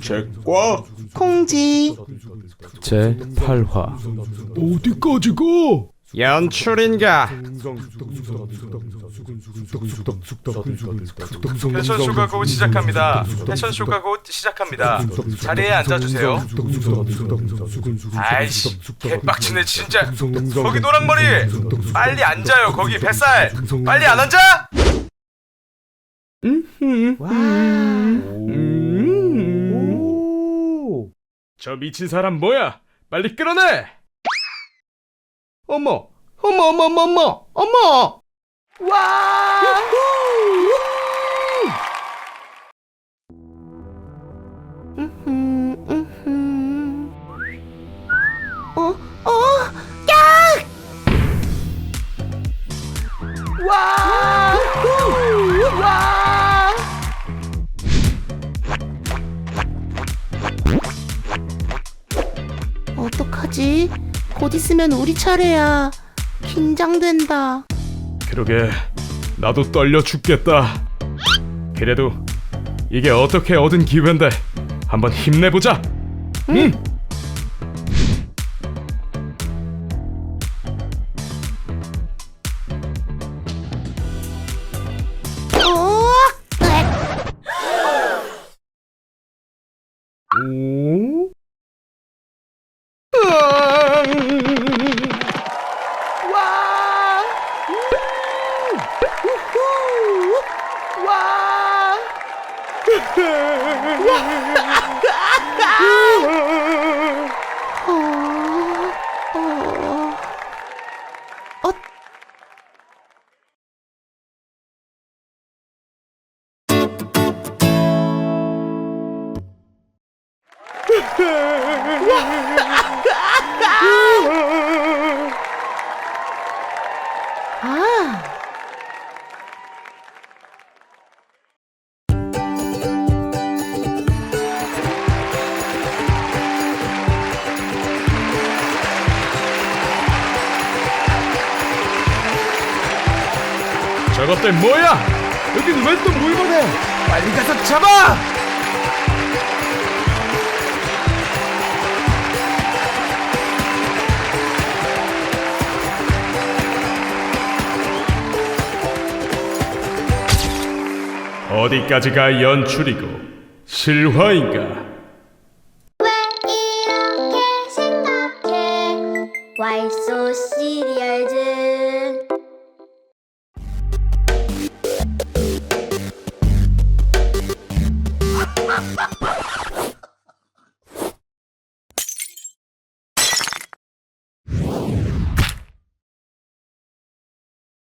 제과 콩지 제 8화 어디까지 가? 연출인가? 패션쇼가 곧 시작합니다. 패션쇼가 곧 시작합니다. 자리에 앉아주세요. 아이씨, 개빡치네 진짜. 거기 노랑머리, 빨리 앉아요. 거기 뱃살, 빨리 안 앉아? 저 미친 사람 뭐야? 빨리 끌어내! 어머, 어머, 어머, 어머, 어머, 어머! 음, 음. 어? 어? 야! 와! 어떡하지? 곧 있으면 우리 차례야. 긴장된다. 그러게, 나도 떨려 죽겠다. 그래도 이게 어떻게 얻은 기회인데 한번 힘내보자. 응. 어? 와! 우후! 와! 어, 어, 저것들 뭐야? 여긴 왜 또 물건해? 빨리 가서 잡아! 어디까지가 연출이고 실화인가? 왜 이렇게 생각해 Why so serious